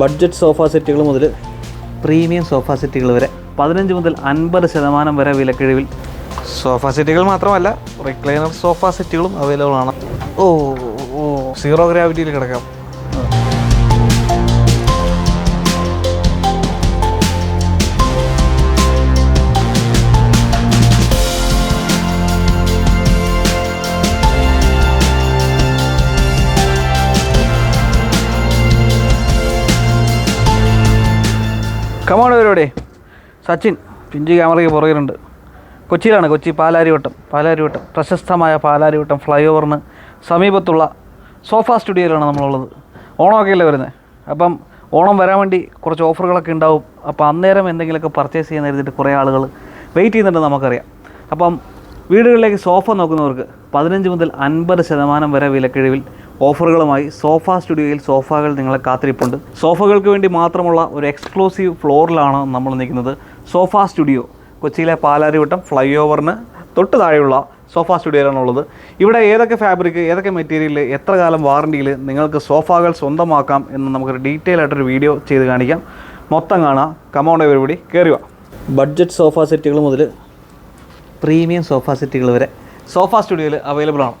Budget sofa സെറ്റുകൾ മുതൽ premium sofa സെറ്റുകൾ വരെ പതിനഞ്ച് മുതൽ അൻപത് ശതമാനം വരെ വിലക്കിഴിവിൽ. സോഫ സെറ്റുകൾ മാത്രമല്ല റിക്ലൈനർ സോഫ സെറ്റുകളും അവൈലബിൾ ആണ്. ഓ ഓ സീറോ ഗ്രാവിറ്റിയിൽ കിടക്കാം. കമാണ് ഇവരോടെ. സച്ചിൻ പിഞ്ചു ക്യാമറയ്ക്ക് പുറകിലുണ്ട്. കൊച്ചിയിലാണ് കൊച്ചി പാലാരിവട്ടം. പാലാരിവട്ടം. പ്രശസ്തമായ പാലാരിവട്ടം ഫ്ലൈ ഓവറിന് സമീപത്തുള്ള സോഫ സ്റ്റുഡിയോയിലാണ് നമ്മളുള്ളത്. ഓണമൊക്കെ അല്ലേ വരുന്നത് അപ്പം ഓണം വരാൻ വേണ്ടി കുറച്ച് ഓഫറുകളൊക്കെ ഉണ്ടാവും. അപ്പോൾ അന്നേരം എന്തെങ്കിലുമൊക്കെ പർച്ചേസ് ചെയ്യാൻ കരുതിയിട്ട് കുറേ ആളുകൾ വെയിറ്റ് ചെയ്യുന്നുണ്ടെന്ന് നമുക്കറിയാം. അപ്പം വീടുകളിലേക്ക് സോഫ നോക്കുന്നവർക്ക് പതിനഞ്ച് മുതൽ അൻപത് ശതമാനം വരെ വിലക്കിഴിവിൽ ഓഫറുകളുമായി സോഫ സ്റ്റുഡിയോയിൽ സോഫകൾ നിങ്ങളെ കാത്തിരിപ്പുണ്ട്. സോഫകൾക്ക് വേണ്ടി മാത്രമുള്ള ഒരു എക്സ്ക്ലൂസീവ് ഫ്ലോറിലാണ് നമ്മൾ നിൽക്കുന്നത്. സോഫ സ്റ്റുഡിയോ കൊച്ചിയിലെ പാലാരിവട്ടം ഫ്ലൈ ഓവറിന് തൊട്ട് താഴെയുള്ള സോഫ സ്റ്റുഡിയോയിലാണുള്ളത്. ഇവിടെ ഏതൊക്കെ ഫാബ്രിക് ഏതൊക്കെ മെറ്റീരിയൽ എത്ര കാലം വാറണ്ടിയിൽ നിങ്ങൾക്ക് സോഫകൾ സ്വന്തമാക്കാം എന്ന് നമുക്കൊരു ഡീറ്റെയിൽ ആയിട്ടൊരു വീഡിയോ ചെയ്ത് കാണിക്കാം. മൊത്തം കാണാം. കമൗണ്ട് പരിപാടി കയറുക ബഡ്ജറ്റ് സോഫ സെറ്റുകൾ മുതൽ പ്രീമിയം സോഫ സെറ്റുകൾ വരെ സോഫ സ്റ്റുഡിയോയിൽ അവൈലബിൾ ആണ്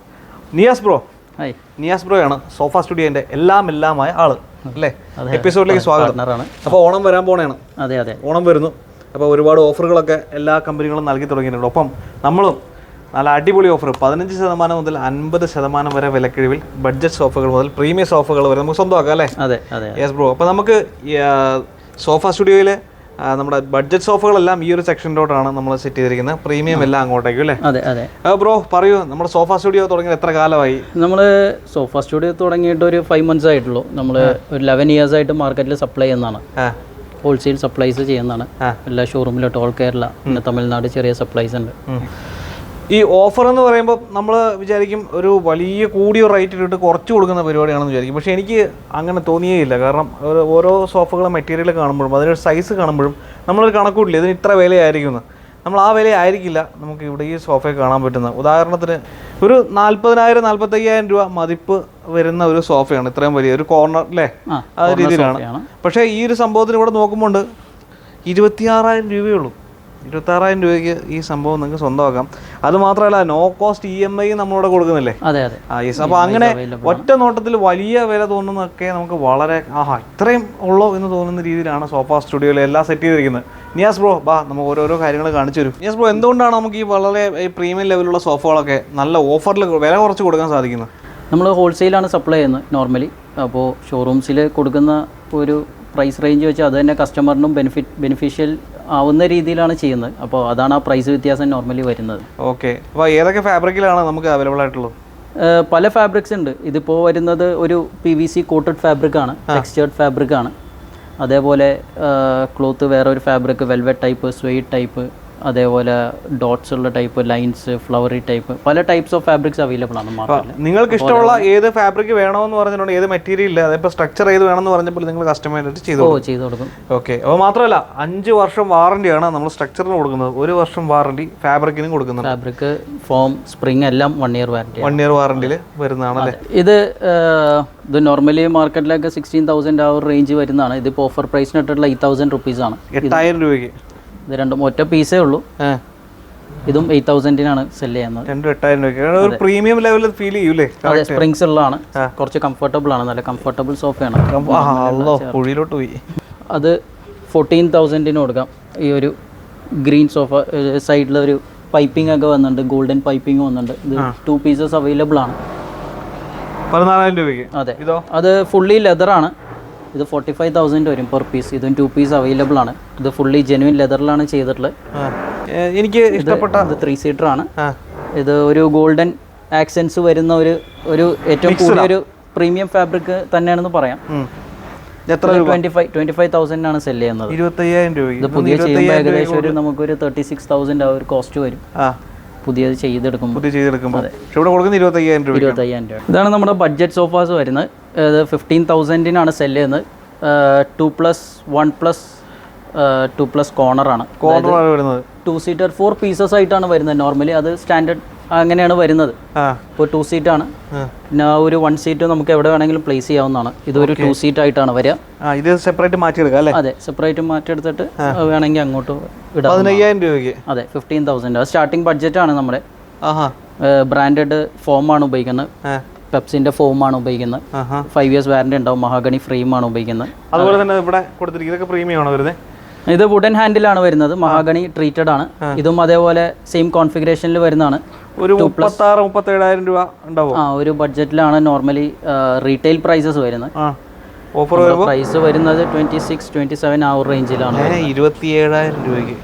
നിയാസ് ബ്രോ ഹായ്. നിയാസ് ബ്രോയാണ് സോഫ സ്റ്റുഡിയോന്റെ എല്ലാം എല്ലാമായ ആൾ. അല്ലേ? എപ്പിസോഡിലേക്ക് സ്വാഗതം. അപ്പോൾ ഓണം വരാൻ പോണേണ്. അതെ അതെ. ഓണം വരുന്നു. അപ്പോൾ ഒരുപാട് ഓഫറുകളൊക്കെ എല്ലാ കമ്പനികളും നൽകി തുടങ്ങിയിട്ടുണ്ട്. ഒപ്പം നമ്മളും നല്ല അടിപൊളി ഓഫർ പതിനഞ്ച് ശതമാനം മുതൽ അൻപത് ശതമാനം വരെ വിലക്കിഴിവിൽ ബഡ്ജറ്റ് സോഫകൾ മുതൽ പ്രീമിയം സോഫകൾ വരെ നമുക്ക് സ്വന്തമാക്കാം അല്ലേ? അതെ അതെ യെസ് ബ്രോ അപ്പോൾ നമുക്ക് സോഫ സ്റ്റുഡിയോയിൽ നമ്മുടെ ബഡ്ജറ്റ് സോഫകളെല്ലാം ഈ ഒരു സെക്ഷനിലോട്ടാണ് നമ്മൾ സെറ്റ് ചെയ്തിരിക്കുന്നത്. പ്രീമിയം എല്ലാം അങ്ങോട്ടേക്കും അല്ലേ? അതെ അതെ. ബ്രോ പറയൂ നമ്മുടെ സോഫ സ്റ്റുഡിയോ തുടങ്ങിയത് എത്ര കാലമായി? നമ്മൾ സോഫ സ്റ്റുഡിയോ തുടങ്ങിയിട്ട് ഒരു ഫൈവ് മന്ത്സ് ആയിട്ടുള്ളൂ. നമ്മൾ ഒരു ലെവൻ ഇയേഴ്സ് ആയിട്ട് മാർക്കറ്റിൽ സപ്ലൈ ചെയ്യുന്നതാണ്. ഹോൾസെയിൽ സപ്ലൈസ് ചെയ്യുന്നതാണ്. എല്ലാ ഷോറൂമിലും ഓൾ കേരള പിന്നെ തമിഴ്നാട് ചെറിയ സപ്ലൈസ് ഉണ്ട്. ഈ ഓഫർ എന്ന് പറയുമ്പോൾ നമ്മൾ വിചാരിക്കും ഒരു വലിയ കൂടിയ റേറ്റ് ഇട്ടിട്ട് കുറച്ച് കൊടുക്കുന്ന പരിപാടിയാണെന്ന് വിചാരിക്കും. പക്ഷേ എനിക്ക് അങ്ങനെ തോന്നിയേയില്ല. കാരണം ഓരോ സോഫകളും മെറ്റീരിയൽ കാണുമ്പോഴും അതിനൊരു സൈസ് കാണുമ്പോഴും നമ്മളൊരു കണക്കൂട്ടില്ല? ഇതിന് ഇത്ര വിലയായിരിക്കും എന്ന് നമ്മൾ ആ വിലയായിരിക്കില്ല നമുക്ക് ഇവിടെ ഈ സോഫയെ കാണാൻ പറ്റുന്നത് ഉദാഹരണത്തിന് ഒരു നാൽപ്പതിനായിരം നാൽപ്പത്തയ്യായിരം രൂപ മതിപ്പ് വരുന്ന ഒരു സോഫയാണ് ഇത്രയും വലിയ ഒരു കോർണർ അല്ലേ ആ, ആ രീതിയിലാണ്. പക്ഷേ ഈ ഒരു സംഭവത്തിന് ഇവിടെ നോക്കുമ്പോൾ ഇരുപത്തിയാറായിരം രൂപയേ ഉള്ളൂ. ഇരുപത്താറായിരം രൂപയ്ക്ക് ഈ സംഭവം നിങ്ങൾക്ക് സ്വന്തമാക്കാം. അത് മാത്രമല്ല no cost E M I നമ്മളിവിടെ കൊടുക്കുന്നില്ലേ? അതെ അതെ. ആ യെസ് അപ്പോൾ അങ്ങനെ ഒറ്റ നോട്ടത്തിൽ വലിയ വില തോന്നുന്നൊക്കെ നമുക്ക് വളരെ ആഹാ ഇത്രയും ഉള്ളോ എന്ന് തോന്നുന്ന രീതിയിലാണ് സോഫ സ്റ്റുഡിയോയിൽ എല്ലാം സെറ്റ് ചെയ്തിരിക്കുന്നത്. നിയാസ് ബ്രോ ബാ നമുക്ക് ഓരോരോ കാര്യങ്ങൾ കാണിച്ചു തരും. നിയാസ് ബ്രോ എന്തുകൊണ്ടാണ് നമുക്ക് ഈ വളരെ ഈ പ്രീമിയം ലെവലുള്ള സോഫകളൊക്കെ നല്ല ഓഫറിൽ വില കുറച്ച് കൊടുക്കാൻ സാധിക്കുന്നത്? നമ്മൾ ഹോൾസെയിലാണ് സപ്ലൈ ചെയ്യുന്നത് നോർമലി അപ്പോൾ ഷോറൂംസിൽ കൊടുക്കുന്ന ഒരു പ്രൈസ് റേഞ്ച് വെച്ച് അത് തന്നെ കസ്റ്റമറിനും ബെനിഫിറ്റ് ബെനിഫിഷ്യൽ ആവുന്ന രീതിയിലാണ് ചെയ്യുന്നത്. അപ്പോൾ അതാണ് ആ പ്രൈസ് വ്യത്യാസം നോർമലി വരുന്നത്. ഓക്കെ അപ്പോൾ ഏതൊക്കെ ഫാബ്രിക്കിലാണ് നമുക്ക് അവൈലബിൾ ആയിട്ടുള്ളത്? പല ഫാബ്രിക്സ് ഉണ്ട്. ഇതിപ്പോൾ വരുന്നത് ഒരു P V C coated fabric ആണ് ടെക്സ്ചേർഡ് ഫാബ്രിക് ആണ്. അതേപോലെ ക്ലോത്ത് വേറെ ഒരു fabric velvet type suede type അതേപോലെ ഡോട്ട്സ് ഉള്ള ടൈപ്പ് ലൈൻസ് ഫ്ലവറി ടൈപ്പ് പല ടൈപ്സ് ഓഫ് ഫാബ്രിക്സ് അവൈലബിൾ ആണ് മാർക്കറ്റിൽ നിങ്ങൾക്ക് ഇഷ്ടമുള്ള ഏത് ഫാബ്രിക് വേണമെന്ന് പറഞ്ഞിട്ടുണ്ട് ഏത് മെറ്റീരിയൽ ഇല്ല അതിപ്പോൾ സ്ട്രക്ചർ ഏത് വേണമെന്ന് പറഞ്ഞപ്പോൾ നിങ്ങൾ കസ്റ്റമൈസ് ചെയ്തു ഓ ചെയ്ത് കൊടുക്കും. ഓക്കെ അപ്പോൾ മാത്രമല്ല അഞ്ച് വർഷം വാറണ്ടിയാണ് നമ്മൾ സ്ട്രക്ചറിന് കൊടുക്കുന്നത്. ഒരു വർഷം വാറണ്ടി ഫാബ്രിക്കിനും കൊടുക്കുന്നത് ഫാബ്രിക് ഫോം സ്പ്രിംഗ് എല്ലാം one year warranty one year വാറണ്ടിയിൽ വരുന്നതാണ് അല്ലേ? ഇത് ഇത് നോർമലി മാർക്കറ്റിലൊക്കെ സിക്സ്റ്റീൻ തൗസൻഡ് ആ ഒരു റേഞ്ച് വരുന്നതാണ്. ഇതിപ്പോൾ ഓഫർ പ്രൈസിനിട്ടുള്ള എയ്റ്റ് തൗസൻഡ് റുപ്പീസാണ് എട്ടായിരം രൂപയ്ക്ക്. ഇത് രണ്ടും ഒറ്റ പീസേ ഉള്ളൂ. ഇതും എയ്റ്റ് തൗസൻഡിനാണ് സെൽ ചെയ്യുന്നത്. രണ്ടും എട്ടായിരം പ്രീമിയം ലെവലിൽ ഫീൽ ചെയ്യൂലേ? അതെ സ്പ്രിങ്സ് ഉള്ളതാണ്. കുറച്ച് കംഫർട്ടബിൾ ആണ്. നല്ല കംഫർട്ടബിൾ സോഫയാണ് അല്ലോ കുഴിയിലോട്ട് പോയി. അത് ഫോർട്ടീൻ തൗസൻഡിന് കൊടുക്കാം. ഈ ഒരു ഗ്രീൻ സോഫ സൈഡിൽ ഒരു പൈപ്പിംഗ് ഒക്കെ വന്നിട്ടുണ്ട്. ഗോൾഡൻ പൈപ്പിംഗ് വന്നിട്ടുണ്ട്. ഇത് ടു പീസസ് അവൈലബിൾ ആണ്. പതിനാലായിരം രൂപയ്ക്ക്. അതെ. അത് ഫുള്ളി ലെതറാണ് ഇത് ഫോർട്ടി ഫൈവ് തൗസൻഡ് വരും പെർ പീസ് ഇതും ടു പീസ് അവൈലബിൾ ആണ്. ഇത് ഫുള്ളി ജെനുവിൻ ലെതറിലാണ് ചെയ്തിട്ടുള്ളത്. എനിക്ക് ഇഷ്ടപ്പെട്ട ഇത് ത്രീ സീറ്റർ ആണ്. ഇത് ഒരു ഗോൾഡൻ ആക്സെൻസ് വരുന്ന ഒരു ഒരു ഏറ്റവും കൂടിയ ഒരു പ്രീമിയം ഫാബ്രിക് തന്നെയാണെന്ന് പറയാം. എത്ര ട്വന്റി ഫൈവ് ട്വന്റി ഫൈവ് തൗസൻഡിനാണ് സെൽ ചെയ്യുന്നത്. ഇരുപത്തയ്യായിരം ഇത് രൂപയ്ക്ക് പുതിയ ചെയ്യുമ്പോൾ ഏകദേശം ഒരു നമുക്കൊരു തേർട്ടി സിക്സ് തൗസൻഡ് ആ ഒരു കോസ്റ്റ് വരും. പുതിയത് ചെയ്തെടുക്കുമ്പോൾ പുതിയ ചെയ്തെടുക്കുമ്പോൾ പക്ഷെ ഇവിടെ കൊടുക്കുന്ന ഇരുപത്തയ്യായിരം രൂപ ഇരുപത്തയ്യായിരം രൂപ. ഇതാണ് നമ്മുടെ ബഡ്ജറ്റ് സോഫാസ് വരുന്നത്. ഇത് ഫിഫ്റ്റീൻ തൗസൻഡിനാണ് സെൽ ചെയ്യുന്നത്. Two plus one plus two plus കോർണറാണ് കോർണറാണ് വരുന്നത്. ടു സീറ്റർ ഫോർ പീസസ് ആയിട്ടാണ് വരുന്നത്. നോർമലി അത് സ്റ്റാൻഡേർഡ് അങ്ങനെയാണ് വരുന്നത്. ഇപ്പോൾ ടു സീറ്റാണ് ആണ്. പിന്നെ ആ ഒരു വൺ സീറ്റ് നമുക്ക് എവിടെ വേണമെങ്കിലും പ്ലേസ് ചെയ്യാവുന്നതാണ്. ഇതൊരു ടു സീറ്റ് ആയിട്ടാണ് വരിക. ഇത് സെപ്പറേറ്റ് മാറ്റിയെടുക്കുക അല്ലേ? അതെ സെപ്പറേറ്റ് മാറ്റിയെടുത്തിട്ട് വേണമെങ്കിൽ അങ്ങോട്ട് ഇടാം പതിനയ്യായിരം രൂപയ്ക്ക്? അതെ ഫിഫ്റ്റീൻ തൗസൻഡ് സ്റ്റാർട്ടിംഗ് ആണ് നമ്മുടെ. ബ്രാൻഡഡ് ഫോമാണ് ഉപയോഗിക്കുന്നത്. ഫോം ആണ് ഉപയോഗിക്കുന്നത്. ഫൈവ് ഇയേഴ്സ് വാറന്റി ഉണ്ടാവും. മഹാഗണി ഫ്രെയിമാണ് ഉപയോഗിക്കുന്നത്. അതുപോലെ തന്നെ ഇവിടെ കൊടുത്തിരിക്കുന്നത് ഇതൊക്കെ പ്രീമിയം ആണോ വരുന്നത് ഇത് വുഡൻ ഹാൻഡിലാണ് വരുന്നത്. മഹാഗണി ട്രീറ്റഡ് ആണ്. ഇതും അതേപോലെ സെയിം കോൺഫിഗറേഷനിൽ വരുന്നതാണ്. ഒരു മുപ്പത്തി ആറ് മുപ്പത്തി ഏഴായിരം രൂപ ഉണ്ടാവും? ആ ഒരു ബഡ്ജറ്റിലാണ് നോർമലി റീറ്റെയിൽ പ്രൈസസ് വരുന്നത്. ആ. ഓഫർ പ്രൈസ് വരുന്നത് ട്വന്റി സിക്സ് ട്വന്റി സെവൻ ആ ഒരു റേഞ്ചിലാണ് ഇരുപത്തി ഏഴായിരം രൂപയ്ക്ക്.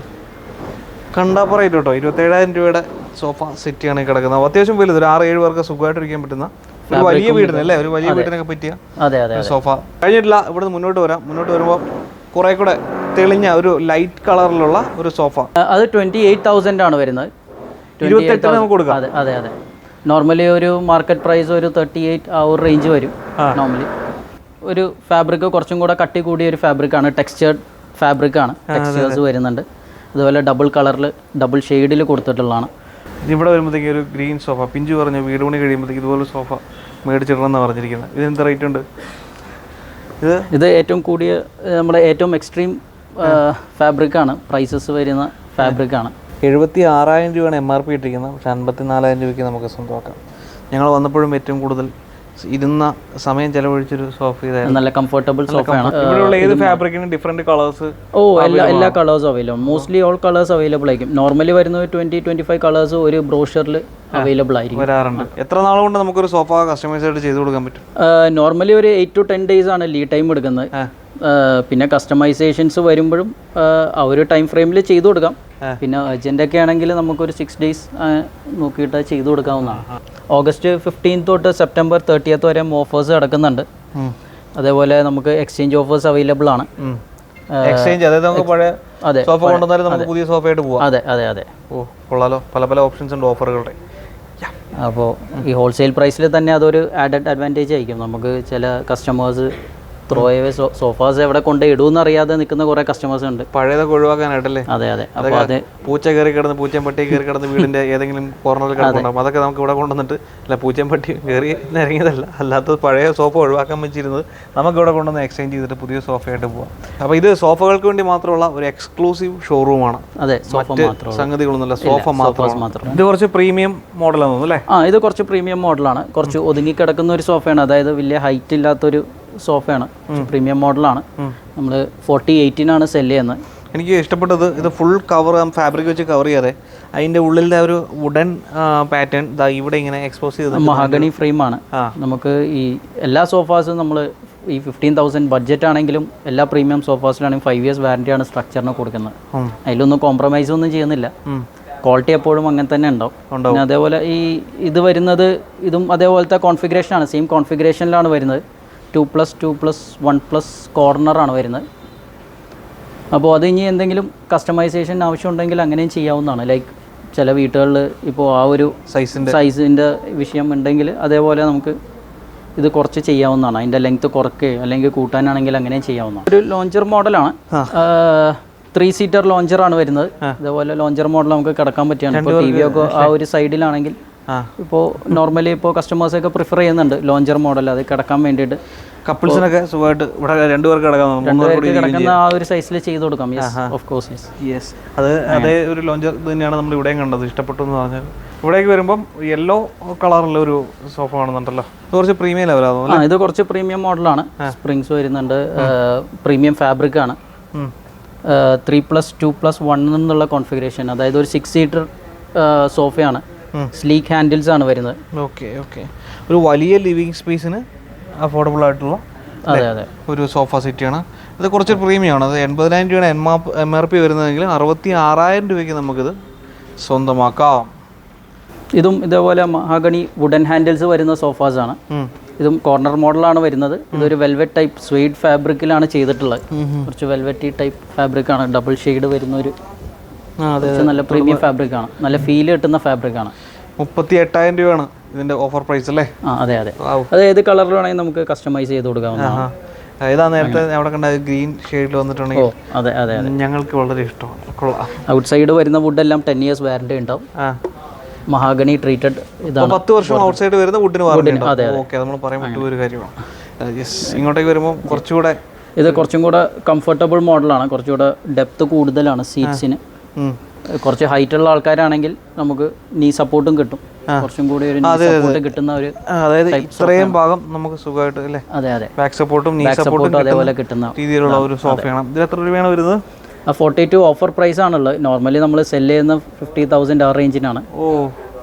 കണ്ടാ പറയും കേട്ടോ. ഇരുപത്തി ഏഴായിരം രൂപയുടെ സോഫ സെറ്റിയാണ് ആണ് കിടക്കുന്നത്. അത്യാവശ്യം വലുത്. ഒരു ആറ് ഏഴ് പേർക്ക് സുഖമായിട്ട് ഇരിക്കാൻ പറ്റുന്ന ഒരു വലിയ വീടിന് അല്ലേ ഒരു വലിയ വീടിനൊക്കെ പറ്റിയ സോഫ കഴിഞ്ഞിട്ടില്ല ഇവിടുന്ന് മുന്നോട്ട് വരാം. മുന്നോട്ട് വരുമ്പോൾ കുറെ കൂടെ തെളിഞ്ഞ ഒരു ലൈറ്റ് കളറിലുള്ള ഒരു സോഫ അത് ട്വന്റി എയ്റ്റ് തൗസൻഡ് ആണ് വരുന്നത്. 28,000 നമുക്ക് കൊടുക്കാം. അതെ അതെ അതെ. നോർമലി ഒരു മാർക്കറ്റ് പ്രൈസ് ഒരു തേർട്ടി എയ്റ്റ് ആ ഒരു റേഞ്ച് വരും നോർമലി ഒരു ഫാബ്രിക് കുറച്ചും കൂടെ കട്ടി കൂടിയ ഒരു ഫാബ്രിക് ആണ്. ടെക്സ്ചേർഡ് ഫാബ്രിക് ആണ്. ടെക്സ്ചേഴ്സ് വരുന്നുണ്ട്. അതുപോലെ ഡബിൾ കളറിൽ ഡബിൾ ഷെയ്ഡിൽ കൊടുത്തിട്ടുള്ളതാണ്. ഇവിടെ വരുമ്പോഴത്തേക്ക് ഒരു ഗ്രീൻ സോഫ. പിഞ്ചു പറഞ്ഞു വീട് പണി കഴിയുമ്പോഴത്തേക്ക് ഇതുപോലെ സോഫ മേടിച്ചിടണമെന്നാണ് പറഞ്ഞിരിക്കുന്നത്. ഇത് എന്ത് റേറ്റ് ഉണ്ട്? ഇത് ഇത് ഏറ്റവും കൂടിയ നമ്മുടെ ഏറ്റവും എക്സ്ട്രീം ഫാബ്രിക് ആണ്. പ്രൈസസ് വരുന്ന ഫാബ്രിക് ആണ്. എഴുപത്തി ആറായിരം രൂപയാണ് എം ആർ പി ഇട്ടിരിക്കുന്നത്. പക്ഷേ അൻപത്തി നാലായിരം രൂപയ്ക്ക് നമുക്ക് സ്വന്തമാക്കാം. ഞങ്ങൾ വന്നപ്പോഴും ഏറ്റവും കൂടുതൽ ഇരുന്ന സമയം ചെലവഴിച്ചൊരു സോഫ ഇതായിരുന്നു. നല്ല കംഫർട്ടബിൾ സോഫയാണ് ഇവിടെയുള്ള ഏത് ഫാബ്രിക്കിനും ഡിഫറെന്റ് കളേഴ്സ് ഓ എല്ലാ എല്ലാ കളേഴ്സും available mostly all colours available ആയിരിക്കും. നോർമലി വരുന്ന ട്വന്റി ട്വന്റി ഫൈവ് കളേഴ്സ് ഒരു ബ്രോഷറിൽ അവൈലബിൾ ആയിരിക്കും. വരാറുണ്ട്. എത്ര നാൾ കൊണ്ട് നമുക്കൊരു സോഫ കസ്റ്റമൈസ് ആയിട്ട് ചെയ്ത് കൊടുക്കാൻ പറ്റും? നോർമലി ഒരു എയ്റ്റ് ടു ടെൻ ഡേയ്സ് ആണ് ലീ ടൈം എടുക്കുന്നത്. പിന്നെ കസ്റ്റമൈസേഷൻസ് വരുമ്പോഴും ആ, ഒരു ടൈം ഫ്രെയിമിൽ ചെയ്തു കൊടുക്കാം. പിന്നെ അർജന്റ് ഒക്കെ ആണെങ്കിൽ നമുക്കൊരു സിക്സ് ഡേയ്സ് നോക്കിയിട്ട് ചെയ്തു കൊടുക്കാവുന്നതാണ്. ഓഗസ്റ്റ് ഫിഫ്റ്റീൻ തൊട്ട് സെപ്റ്റംബർ തേർട്ടിയത്ത് വരെ ഓഫേഴ്സ് കിടക്കുന്നുണ്ട് അതേപോലെ നമുക്ക് എക്സ്ചേഞ്ച് ഓഫേഴ്സ് അവൈലബിൾ ആണ്. എക്സ്ചേഞ്ച് അതായത് നമുക്ക് പഴയ അതെ സോഫ കൊണ്ടുവന്നാലും നമുക്ക് പുതിയ സോഫയായിട്ട് പോവാം. അതെ അതെ അതെ. ഓ കൊള്ളാലോ. പല പല ഓപ്ഷൻസ് ഉണ്ട് ഓഫറുകളുടെ അപ്പോൾ ഈ ഹോൾസെയിൽ പ്രൈസിൽ തന്നെ അതൊരു ആഡഡ് അഡ്വാന്റേജ് ആയിരിക്കും. നമുക്ക് ചില കസ്റ്റമേഴ്സ് ത്രോ അവേ സോഫാസ് എവിടെ കൊണ്ട് ഇടുമെന്ന് അറിയാതെ നിൽക്കുന്ന കുറേ കസ്റ്റമേഴ്സ് ഉണ്ട്. പഴയതൊക്കെ ഒഴിവാക്കാനായിട്ടല്ലേ? അതെ അതെ. അപ്പോൾ അത് പൂച്ച കയറി കിടന്ന് പൂച്ചയും പട്ടി കയറി കിടന്ന് വീടിന്റെ ഏതെങ്കിലും കോർണറിൽ കിടപ്പുണ്ടാവും. അതൊക്കെ നമുക്ക് ഇവിടെ കൊണ്ടുവന്നിട്ട് അല്ല പൂച്ചയും പട്ടി കയറി ഇറങ്ങിയതല്ല. അല്ലാത്തത് പഴയ സോഫ ഒഴിവാക്കാൻ വെച്ചിരുന്നത് നമുക്ക് ഇവിടെ കൊണ്ടുവന്ന് എക്സ്ചേഞ്ച് ചെയ്തിട്ട് പുതിയ സോഫയായിട്ട് പോവാം. അപ്പോൾ ഇത് സോഫകൾക്ക് വേണ്ടി മാത്രമുള്ള ഒരു എക്സ്ക്ലൂസീവ് ഷോറൂമാണ് അതെ സോഫ മറ്റ് മാത്രം സംഗതികളൊന്നുമില്ല. സോഫ മാത്രം ഇത് കുറച്ച് പ്രീമിയം മോഡലാണെന്ന് തോന്നുന്നു അല്ലേ? ആ ഇത് കുറച്ച് പ്രീമിയം മോഡലാണ് കുറച്ച് ഒതുങ്ങി കിടക്കുന്ന ഒരു സോഫയാണ്. അതായത് വലിയ ഹൈറ്റ് ഇല്ലാത്തൊരു സോഫയാണ്. പ്രീമിയം മോഡലാണ്. നമ്മൾ ഫോർട്ടി എയ്റ്റീനാണ് സെൽ ചെയ്യുന്നത്. എനിക്ക് ഇഷ്ടപ്പെട്ടത് ഇത് ഫുൾ കവർ ഫാബ്രിക് വെച്ച് കവർ ചെയ്യാതെ അതിന്റെ ഉള്ളിലെ ഒരു വുഡൻ പാറ്റേൺ ഇതാ ഇവിടെ ഇങ്ങനെ എക്സ്പോസ് ചെയ്ത് മഹാഗണി ഫ്രെയിമാണ്. നമുക്ക് ഈ എല്ലാ സോഫാസും നമ്മൾ ഈ ഫിഫ്റ്റീൻ തൗസൻഡ് ബഡ്ജറ്റ് ആണെങ്കിലും എല്ലാ പ്രീമിയം സോഫാസിലാണെങ്കിലും ഫൈവ് ഇയേഴ്സ് വാറന്റിയാണ് സ്ട്രക്ചറിന് കൊടുക്കുന്നത്. അതിലൊന്നും കോംപ്രമൈസ് ഒന്നും ചെയ്യുന്നില്ല. ക്വാളിറ്റി എപ്പോഴും അങ്ങനെ തന്നെ ഉണ്ടാവും. ഉണ്ടാവും. പിന്നെ അതേപോലെ ഈ ഇത് വരുന്നത് ഇതും അതേപോലത്തെ കോൺഫിഗറേഷനാണ് സെയിം കോൺഫിഗറേഷനിലാണ് വരുന്നത്. Two plus two plus one plus കോർണറാണ് വരുന്നത്. അപ്പോൾ അത് ഇനി എന്തെങ്കിലും കസ്റ്റമൈസേഷൻ ആവശ്യമുണ്ടെങ്കിൽ അങ്ങനെയും ചെയ്യാവുന്നതാണ്. ലൈക്ക് ചില വീട്ടുകളിൽ ഇപ്പോൾ ആ ഒരു സൈസിന്റെ സൈസിന്റെ വിഷയം ഉണ്ടെങ്കിൽ അതേപോലെ നമുക്ക് ഇത് കുറച്ച് ചെയ്യാവുന്നതാണ്. അതിന്റെ ലെങ്ത് കുറയ്ക്കുകയോ അല്ലെങ്കിൽ കൂട്ടാനാണെങ്കിൽ അങ്ങനെയും ചെയ്യാവുന്നതാണ്. ഒരു ലോഞ്ചർ മോഡലാണ് ത്രീ സീറ്റർ ലോഞ്ചറാണ് വരുന്നത്. അതേപോലെ ലോഞ്ചർ മോഡൽ നമുക്ക് കിടക്കാൻ പറ്റുകയാണ്. ഇപ്പോൾ ടി വി ഒക്കെ ആ ഒരു സൈഡിലാണെങ്കിൽ ഇപ്പോൾ നോർമലി ഇപ്പോൾ കസ്റ്റമേഴ്സൊക്കെ പ്രിഫർ ചെയ്യുന്നുണ്ട്. ലോഞ്ചർ മോഡൽ അത് കിടക്കാൻ വേണ്ടിയിട്ട്. കപ്പിൾസിനൊക്കെ സുഖമായിട്ട് ഇവിടെ രണ്ടുപേർക്ക് രണ്ടുപേർക്ക് കിടക്കുന്ന ആ ഒരു സൈസിൽ ചെയ്ത് കൊടുക്കാം. Yes of course yes yes അത് അതേ ഒരു ലോഞ്ചർ തന്നെയാണ് നമ്മൾ ഇവിടെയും കണ്ടത്. ഇഷ്ടപ്പെട്ടു എന്ന് പറഞ്ഞാൽ. ഇവിടേക്ക് വരുമ്പം യെല്ലോ കളറുള്ള ഒരു സോഫ കാണുന്നുണ്ടല്ലോ. ഇത് കുറച്ച് പ്രീമിയം ലെവലാണ് ഇത് കുറച്ച് പ്രീമിയം മോഡലാണ് സ്പ്രിങ്സ് വരുന്നുണ്ട്. പ്രീമിയം ഫാബ്രിക് ആണ്. Three plus two plus one എന്നുള്ള കോൺഫിഗറേഷൻ അതായത് ഒരു സിക്സ് സീറ്റർ സോഫയാണ് സ്ലീക്ക് ഹാൻഡിൽസ് ആണ് വരുന്നത്. ഓക്കെ ഓക്കെ ഒരു വലിയ ലിവിങ് സ്പേസിന് അഫോർഡബിൾ ആയിട്ടുള്ള അതെ അതെ. ഒരു സോഫ സെറ്റിയാണ് ഇത് കുറച്ച് പ്രീമിയം ആണ്. അത് എൺപതിനായിരം രൂപയാണ് M R M R P വരുന്നതെങ്കിൽ അറുപത്തി ആറായിരം രൂപയ്ക്ക് നമുക്കിത് സ്വന്തമാക്കാം. ഇതും ഇതേപോലെ മഹാഗണി വുഡൻ ഹാൻഡിൽസ് വരുന്ന സോഫാസ് ആണ്. ഇതും കോർണർ മോഡലാണ് വരുന്നത്. ഇതൊരു വെൽവെറ്റ് ടൈപ്പ് സ്വീഡ് ഫാബ്രിക്കിലാണ് ചെയ്തിട്ടുള്ളത്. കുറച്ച് വെൽവെറ്റി ടൈപ്പ് ഫാബ്രിക് ആണ്. ഡബിൾ ഷെയ്ഡ് വരുന്ന ഒരു കുറച്ച് നല്ല പ്രീമിയം ഫാബ്രിക് ആണ്. നല്ല ഫീൽ കിട്ടുന്ന ഫാബ്രിക് ആണ്. മുപ്പത്തി എട്ടായിരം രൂപയാണ് ഇതിന്റെ ഓഫർ പ്രൈസ് അല്ലേ? ആ അതെ അതെ. അത് ഏത് കളറിൽ വേണമെങ്കിൽ നമുക്ക് കസ്റ്റമൈസ് ചെയ്ത് കൊടുക്കാവുന്നതാണ്. ഇതാ നേരത്തെ അവിടെ കണ്ട ഗ്രീൻ ഷെയ്ഡിൽ ഓ വന്നിട്ടുണ്ടെങ്കിൽ അതെ അതെ ഞങ്ങൾക്ക് വളരെ ഇഷ്ടമാണ്. കൊള്ളാം. ഔട്ട് സൈഡ് വരുന്ന വുഡ് എല്ലാം ടെൻ ഇയേഴ്സ് വാറണ്ടി ഉണ്ടാവും. ആ. മഹാഗണി ട്രീറ്റഡ് ഇതാണ് പത്ത് വർഷം ഔട്ട്സൈഡ് വരുന്ന വുഡിന് വാറണ്ടി അതെ. ഓക്കെ നമ്മൾ പറയാൻ പറ്റുന്ന ഒരു കാര്യമാണ്. യെസ് ഇങ്ങോട്ടേക്ക് വരുമ്പോൾ കുറച്ചുകൂടെ ഇത് കുറച്ചും കൂടെ കംഫർട്ടബിൾ മോഡലാണ് കുറച്ചുകൂടെ ഡെപ്ത് കൂടുതലാണ് സീറ്റ്സിന്. കുറച്ച് ഹൈറ്റ് ഉള്ള ആൾക്കാരാണെങ്കിൽ നമുക്ക് നീ സപ്പോർട്ടും കിട്ടും. കുറച്ചും കൂടി ഒരു സപ്പോർട്ട് കിട്ടുന്ന ഒരു അതായത് ഇത്രയും ഭാഗം നമുക്ക് സുഖമായിട്ട് അല്ലേ? അതെ അതെ. ബാക്ക് സപ്പോർട്ടും നീ സപ്പോർട്ടും അതേപോലെ കിട്ടുന്ന രീതിയിലുള്ള ഒരു സോഫയാണ് ഇത് എത്ര രൂപയാണ് വരുന്നത്? ആ ഫോർട്ടി ടു ഓഫർ പ്രൈസ് ആണുള്ളത്. നോർമലി നമ്മൾ സെല്ല് ചെയ്യുന്ന ഫിഫ്റ്റി തൗസൻഡ് ആ റേഞ്ചിനാണ് ഓ.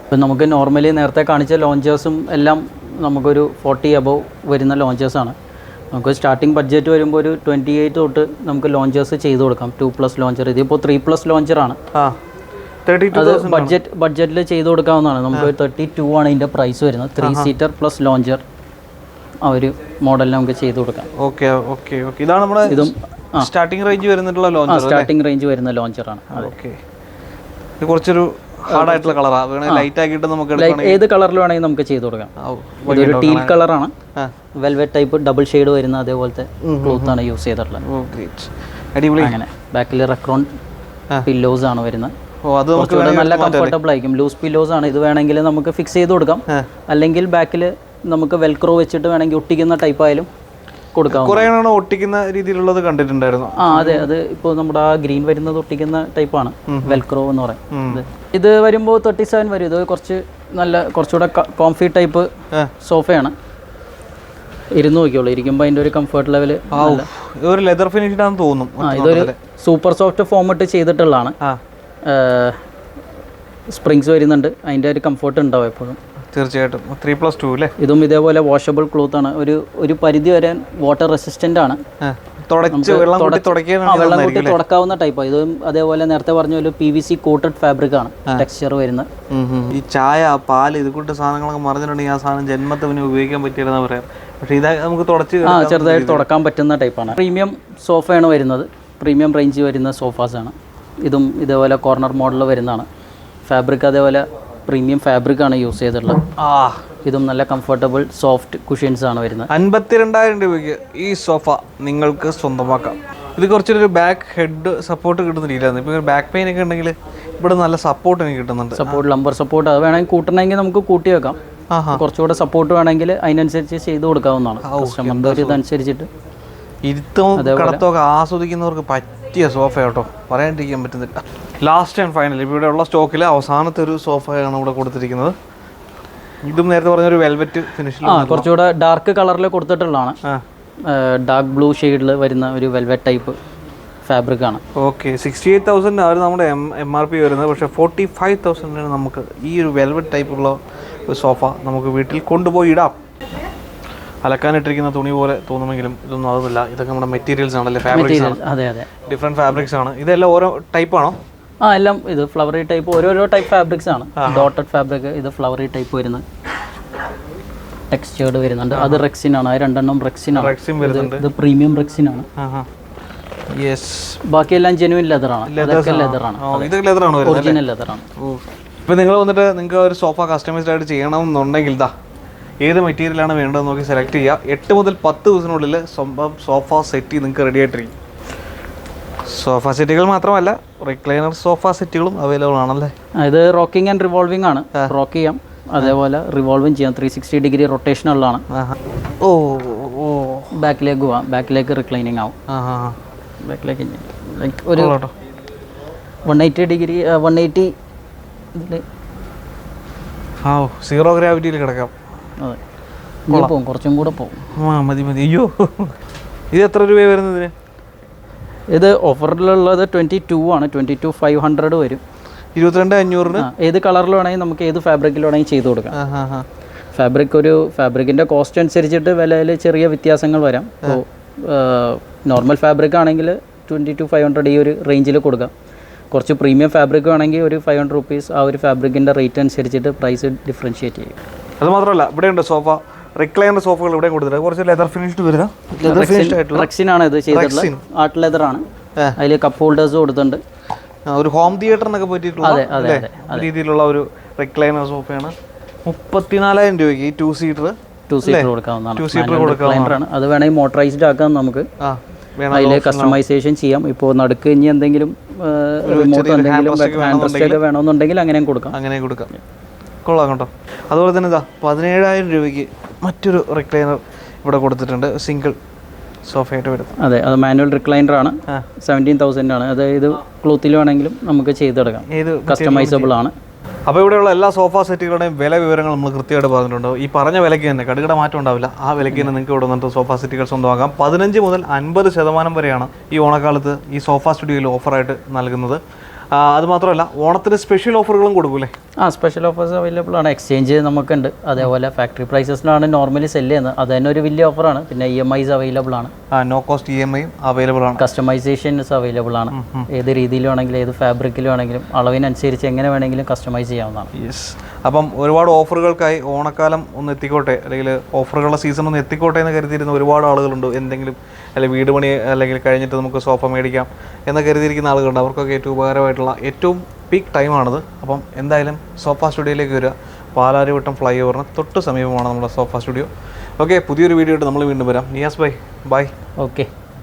ഇപ്പം നമുക്ക് നോർമലി നേരത്തെ കാണിച്ച ലോഞ്ചേഴ്സും എല്ലാം നമുക്കൊരു ഫോർട്ടി അബവ് വരുന്ന ലോഞ്ചേഴ്സാണ് നമുക്ക് സ്റ്റാർട്ടിംഗ് ബഡ്ജറ്റ് വരുമ്പോൾ ഒരു ട്വന്റി എയ്റ്റ് തൊട്ട് നമുക്ക് ലോഞ്ചേഴ്സ് ചെയ്ത് കൊടുക്കാം. ടു പ്ലസ് ലോഞ്ചർ ഇതിപ്പോൾ ത്രീ പ്ലസ് ലോഞ്ചറാണ് അത് ബഡ്ജറ്റ് ബഡ്ജറ്റിൽ ചെയ്ത് കൊടുക്കാവുന്നതാണ്. നമുക്ക് തേർട്ടി ടു ആണ് ഇതിന്റെ പ്രൈസ് വരുന്നത്. ത്രീ സീറ്റർ പ്ലസ് ലോഞ്ചർ ആ ഒരു മോഡലിൽ നമുക്ക് ചെയ്ത് കൊടുക്കാം. Okay okay okay. ഇതാണ് നമ്മുടെ ഇതും സ്റ്റാർട്ടിംഗ് റേഞ്ച് വരുന്നിട്ടുള്ള ലോഞ്ചർ സ്റ്റാർട്ടിംഗ് റേഞ്ച് വരുന്ന ലോഞ്ചറാണ് ഓക്കെ. കുറച്ചൊരു ഹാർഡ് ആയിട്ടുള്ള ലൈറ്റ് ആക്കിയിട്ട് നമുക്ക് ഏത് കളറിൽ വേണമെങ്കിൽ നമുക്ക് ചെയ്ത് കൊടുക്കാം. ഇതൊരു ടീൽ കളറാണ്. വെൽവെറ്റ് ടൈപ്പ് ഡബിൾ ഷെയ്ഡ് വരുന്ന അതേപോലത്തെ ക്ലോത്ത് ആണ് യൂസ് ചെയ്തിട്ടുള്ളത്. അടിപൊളി. അങ്ങനെ. ബാക്കിൽ റെക്രോൺ പില്ലോസ് ആണ് വരുന്നത്. അത് നമുക്ക് നല്ല കംഫർട്ടബിൾ ആയിരിക്കും. ലൂസ് പില്ലോസ് ആണ്. ഇത് വേണമെങ്കിൽ നമുക്ക് ഫിക്സ് ചെയ്ത് കൊടുക്കാം. അല്ലെങ്കിൽ ബാക്കിൽ നമുക്ക് വെൽക്രോ വെച്ചിട്ട് വേണമെങ്കിൽ ഒട്ടിക്കുന്ന ടൈപ്പ് ആയാലും കൊടുക്കാം. കുറെ എണ്ണം ഒട്ടിക്കുന്ന രീതിയിലുള്ളത് കണ്ടിട്ടുണ്ടായിരുന്നു. ആ അതെ. അത് ഇപ്പോൾ നമ്മുടെ ആ ഗ്രീൻ വരുന്നത് ഒട്ടിക്കുന്ന ടൈപ്പാണ് വെൽക്രോ എന്ന് പറയും. ഇത് വരുമ്പോൾ തേർട്ടി സെവൻ വരും. ഇത് കുറച്ച് നല്ല കുറച്ചുകൂടെ കോംഫി ടൈപ്പ് സോഫയാണ് ഇരുന്ന് നോക്കിയോളൂ ഇരിക്കുമ്പോൾ അതിന്റെ ഒരു കംഫർട്ട് ലെവൽ ഒരു ലെതർ ഫിനിഷ്ഡ് ആണെന്ന് തോന്നും. ആ ഇതൊരു സൂപ്പർ സോഫ്റ്റ് ഫോം ഇട്ട് ചെയ്തിട്ടുള്ളതാണ്. സ്പ്രിങ്സ് വരുന്നുണ്ട്. അതിന്റെ ഒരു കംഫർട്ട് ഉണ്ടാവും എപ്പോഴും. തീർച്ചയായിട്ടും. ത്രീ പ്ലസ് ടു അല്ലേ ഇതും ഇതേപോലെ വാഷബിൾ ക്ലോത്ത് ആണ്. ഒരു ഒരു പരിധി വരെ വാട്ടർ റെസിസ്റ്റന്റ് ആണ്. വെള്ളം കൂട്ടി തുടക്കാവുന്ന ടൈപ്പ് ഇത് അതേപോലെ നേരത്തെ പറഞ്ഞ പോലെ P V C coated fabric ആണ് ടെക്സ്ചർ വരുന്നത് ഈ ചായ പാൽ ഇത് കൂട്ട് സാധനങ്ങളൊക്കെ മറിഞ്ഞിട്ടുണ്ടെങ്കിൽ ആ സാധനം ജന്മത്തിന് ഉപയോഗിക്കാൻ പറ്റിയിരുന്ന പറയാം പക്ഷേ ഇത് നമുക്ക് തുടച്ച് ആ ചെറുതായിട്ട് തുടക്കാൻ പറ്റുന്ന ടൈപ്പാണ് പ്രീമിയം സോഫയാണ് വരുന്നത്. പ്രീമിയം റേഞ്ച് വരുന്ന സോഫാസ് ആണ്. ഇതും ഇതേപോലെ കോർണർ മോഡൽ വരുന്നതാണ്. ഫാബ്രിക് അതേപോലെ പ്രീമിയം ഫാബ്രിക് ആണ് യൂസ് ചെയ്തിട്ടുള്ളത്. ആ ഇതും നല്ല കംഫർട്ടബിൾ സോഫ്റ്റ് കുഷ്യൻസ് ആണ് വരുന്നത്. അൻപത്തിരണ്ടായിരം രൂപയ്ക്ക് ഈ സോഫ നിങ്ങൾക്ക് സ്വന്തമാക്കാം. ഇത് കുറച്ചൊരു ബാക്ക് ഹെഡ് സപ്പോർട്ട് കിട്ടുന്ന രീതിയിലാണ് ഇപ്പോൾ ബാക്ക് പെയിൻ ഒക്കെ ഉണ്ടെങ്കിൽ ഇവിടെ നല്ല സപ്പോർട്ട് എനിക്ക് കിട്ടുന്നുണ്ട്. സപ്പോർട്ട് ലംബർ സപ്പോർട്ട് അത് വേണമെങ്കിൽ കൂട്ടണമെങ്കിൽ നമുക്ക് കൂട്ടി വെക്കാം. കുറച്ചുകൂടെ സപ്പോർട്ട് വേണമെങ്കിൽ അതിനനുസരിച്ച് ചെയ്ത് കൊടുക്കാവുന്നതാണ്. കസ്റ്റമറിന്റെ ഇതനുസരിച്ചിട്ട്. ഇരുത്തവും കിടത്തമൊക്കെ ആസ്വദിക്കുന്നവർക്ക് പറ്റിയ സോഫ കേട്ടോ. പറയാണ്ടിരിക്കാൻ പറ്റുന്നില്ല. ലാസ്റ്റ് ആൻഡ് ഫൈനൽ ഇവിടെ ഉള്ള സ്റ്റോക്കിലെ അവസാനത്തെ ഒരു സോഫയാണ് ഇവിടെ കൊടുത്തിരിക്കുന്നത്. ഇതും നേരത്തെ പറഞ്ഞ ഒരു വെൽവെറ്റ് ഫിനിഷിൽ ആ കുറച്ചുകൂടെ ഡാർക്ക് കളറിൽ കൊടുത്തിട്ടുള്ളതാണ്. ഡാർക്ക് ബ്ലൂ ഷെയ്ഡിൽ വരുന്ന ഒരു വെൽവെറ്റ് ടൈപ്പ് ഫാബ്രിക് ആണ്. ഓക്കെ സിക്സ്റ്റി എയ്റ്റ് തൗസൻഡ് ആണ് നമ്മുടെ എം എം ആർ പി വരുന്നത്. പക്ഷേ ഫോർട്ടി ഫൈവ് തൗസൻഡിന് നമുക്ക് ഈ ഒരു വെൽവെറ്റ് ടൈപ്പുള്ള ഒരു സോഫ നമുക്ക് വീട്ടിൽ കൊണ്ടുപോയി ഇടാം അലക്കാനിട്ടിരിക്കുന്ന തുണി പോലെ തോന്നുമെങ്കിലും ഇതൊന്നും അതുമില്ല ഇതൊക്കെ നമ്മുടെ മെറ്റീരിയൽസ് ആണല്ലേ? ഫാബ്രിക്സ് ആണ്. ഡിഫറെന്റ് ഫാബ്രിക്സ് ആണ്. ഇതെല്ലാം ഓരോ ടൈപ്പാണോ ആ എല്ലാം ഇത് ഫ്ലവറി ടൈപ്പ് ഓരോരോ ടൈപ്പ് ഫാബ്രിക്സ് ആണ്. ഡോട്ടഡ് ഫാബ്രിക് ഇത് ഫ്ലവറി ടൈപ്പ് വരുന്നത്. ടെക്സ്ചേർഡ് വരുന്നുണ്ട്. അത് റെക്സിൻ ആണ്. അത് രണ്ടെണ്ണം റെക്സിൻ ആണ്. ഇത് പ്രീമിയം റെക്സിൻ ആണ്. ബാക്കിയെല്ലാം ജെനുവിൻ ലെതർ ആണ്. ലെതർ ആണ്. ഒറിജിനൽ ലെതർ ആണ് ഇപ്പം നിങ്ങൾ വന്നിട്ട് നിങ്ങൾക്ക് ഒരു സോഫ കസ്റ്റമൈസ്ഡ് ആയിട്ട് ചെയ്യണം എന്നുണ്ടെങ്കിൽ ഇതാ ഏത് മെറ്റീരിയലാണ് വേണ്ടതെന്ന് നോക്കി സെലക്ട് ചെയ്യുക. എട്ട് മുതൽ പത്ത് ദിവസത്തിനുള്ളിൽ സ്വന്തം സോഫ സെറ്റ് നിങ്ങൾക്ക് റെഡി ആയിട്ടിരിക്കും. സോഫ സെറ്റുകൾ മാത്രമല്ല റിക്ലൈനർ സോഫ സെറ്റുകളും അവൈലബിൾ ആണല്ലേ? ഇത് റോക്കിംഗ് ആൻഡ് റിവോൾവിംഗ് ആണ്. റോക്ക് ചെയ്യാം. അതേപോലെ റിവോൾവിങ് ചെയ്യാം. ത്രീ സിക്സ്റ്റി ഡിഗ്രി ആഹാ. ഓ ഓ ബാക്കിലേക്ക് പോവാം ബാക്കിലേക്ക് റിക്ലൈനിങ് ആവും. ബാക്കിലേക്ക് ലൈക്ക് ഒരു one eighty degree one eighty zero ഗ്രാവിറ്റിയിൽ കിടക്കാം. അതെ. പോവും കുറച്ചും കൂടെ പോവും. ആ മതി മതി. അയ്യോ. ഇത് എത്ര രൂപ വരുന്നതിന് ഇത് ഓഫറിലുള്ളത് ട്വന്റി ടു ആണ്. ട്വന്റി ടു ഫൈവ് ഹൺഡ്രഡ് വരും. ഇരുപത്തിരണ്ട് അഞ്ഞൂറിന്? ഏത് കളറിൽ വേണമെങ്കിൽ നമുക്ക് ഏത് ഫാബ്രിക്കിൽ വേണമെങ്കിൽ ചെയ്ത് കൊടുക്കാം. ഫാബ്രിക് ഒരു ഫാബ്രിക്കിന്റെ കോസ്റ്റ് അനുസരിച്ചിട്ട് വിലയിൽ ചെറിയ വ്യത്യാസങ്ങൾ വരാം. അപ്പോൾ നോർമൽ ഫാബ്രിക് ആണെങ്കിൽ ട്വന്റി ടു ഫൈവ് ഹൺഡ്രഡ് ഈ ഒരു റേഞ്ചിൽ കൊടുക്കാം. കുറച്ച് പ്രീമിയം ഫാബ്രിക് വേണമെങ്കിൽ ഒരു ഫൈവ് ഹൺഡ്രഡ് റുപ്പീസ് ആ ഒരു ഫാബ്രിക്കിന്റെ റേറ്റ് അനുസരിച്ചിട്ട് പ്രൈസ് ഡിഫറൻഷിയേറ്റ് ചെയ്യും. അത് മാത്രമല്ല ഇവിടെയുണ്ട് സോഫ റിക്ലൈനർ സോഫകൾ ഇവിടെ കൊടുത്തിട്ടുണ്ട്. കുറച്ച് ലെതർ ഫിനിഷ്ഡ് വരുന്ന ലെതർ ഫിനിഷ്ഡ് ആയിട്ടുള്ള റെക്സിനാണ് ഇത് ചെയ്തിട്ടുള്ളത്. ആർട്ട് ലെതർ ആണ്. അതിൽ കപ്പ് ഹോൾഡേഴ്സ് കൊടുത്തിട്ടുണ്ട്. ഒരു ഹോം തിയേറ്ററിനൊക്കെ പറ്റിയിട്ടുള്ള രീതിയിലുള്ള ഒരു റിക്ലൈനർ സോഫയാണ് മുപ്പത്തിനാലായിരം രൂപയ്ക്ക് ടു സീറ്റർ ടു സീറ്റർ കൊടുക്കാവുന്നതാണ്. ടു സീറ്റർ കൊടുക്കാവുന്നതാണ്. അത് വേണമെങ്കിൽ മോട്ടറൈസ്ഡ് ആക്കാം നമുക്ക്. അതിൽ കസ്റ്റമൈസേഷൻ ചെയ്യാം. ഇപ്പോൾ നടുക്ക് ഇനി എന്തെങ്കിലും റിമോട്ട് എന്തെങ്കിലും ഹാൻഡ് റെസ്റ്റ് വേണമെന്നുണ്ടെങ്കിൽ അങ്ങനെയും കൊടുക്കാം. അങ്ങനെ കൊടുക്കാം. കൊള്ളാം കേട്ടോ. അതുപോലെ തന്നെ ഇതാ പതിനേഴായിരം രൂപയ്ക്ക് മറ്റൊരു റിക്ലൈനർ ഇവിടെ കൊടുത്തിട്ടുണ്ട്. സിംഗിൾ സോഫയായിട്ട് വരുന്നത്. അതെ അത് മാനുവൽ റിക്ലൈനർ ആണ്. സെവന്റീൻ തൗസൻഡ് ആണ്. അതായത് ക്ലോത്തിൽ വേണമെങ്കിലും നമുക്ക് ചെയ്തെടുക്കാം ഏത് കസ്റ്റമൈസബിൾ ആണ്. അപ്പോൾ ഇവിടെയുള്ള എല്ലാ സോഫ സെറ്റുകളുടെയും വില വിവരങ്ങൾ നമ്മൾ കൃത്യമായിട്ട് പറഞ്ഞിട്ടുണ്ട്. ഈ പറഞ്ഞ വിലയ്ക്ക് തന്നെ കടുകട മാറ്റം ഉണ്ടാവില്ല. ആ വിലയ്ക്ക് തന്നെ നിങ്ങൾക്ക് ഇവിടെ വന്നിട്ട് സോഫ സെറ്റുകൾ സ്വന്തമാക്കാം. പതിനഞ്ച് മുതൽ അൻപത് ശതമാനം വരെയാണ് ഈ ഓണക്കാലത്ത് ഈ സോഫ സ്റ്റുഡിയോയിൽ ഓഫറായിട്ട് നൽകുന്നത്. ആ, അത് മാത്രമല്ല ഓണത്തിന് സ്പെഷ്യൽ ഓഫറുകളും കൊടുക്കൂലേ? ആ സ്പെഷ്യൽ ഓഫേഴ്സ് അവൈലബിൾ ആണ്. എക്സ്ചേഞ്ച് നമുക്കുണ്ട്. അതേപോലെ ഫാക്ടറി പ്രൈസസിലാണ് നോർമലി സെല്ല് ചെയ്യുന്നത്. അത് തന്നെ ഒരു വലിയ ഓഫറാണ് പിന്നെ ഇ എം ഐസ് അവൈലബിൾ ആണ്. No cost E M I available ആണ്. കസ്റ്റമൈസേഷൻസ് അവൈലബിൾ ആണ്. ഏത് രീതിയിൽ വേണമെങ്കിലും ഏത് ഫാബ്രിക്കിൽ വേണമെങ്കിലും അളവിനനുസരിച്ച് എങ്ങനെ വേണമെങ്കിലും കസ്റ്റമൈസ് ചെയ്യാവുന്നതാണ്. യെസ് അപ്പം ഒരുപാട് ഓഫറുകൾക്കായി ഓണക്കാലം ഒന്ന് എത്തിക്കോട്ടെ അല്ലെങ്കിൽ ഓഫറുകളുടെ സീസൺ ഒന്ന് എത്തിക്കോട്ടെ എന്ന് കരുതിയിരുന്ന ഒരുപാട് ആളുകളുണ്ട്. എന്തെങ്കിലും അല്ലെങ്കിൽ വീട് പണി അല്ലെങ്കിൽ കഴിഞ്ഞിട്ട് നമുക്ക് സോഫ മേടിക്കാം എന്ന് കരുതിയിരിക്കുന്ന ആളുകളുണ്ട്. അവർക്കൊക്കെ ഏറ്റവും ഉപകാരമായിട്ടുള്ള ഏറ്റവും പീക്ക് ടൈമാണിത് അപ്പം എന്തായാലും സോഫ സ്റ്റുഡിയോയിലേക്ക് വരിക. പാലാരിവട്ടം ഫ്ലൈ ഓവറിന് തൊട്ട് സമീപമാണ് നമ്മുടെ സോഫ സ്റ്റുഡിയോ. ഓക്കെ പുതിയൊരു വീഡിയോ ആയിട്ട് നമ്മൾ വീണ്ടും വരാം. Niyas bye bye okay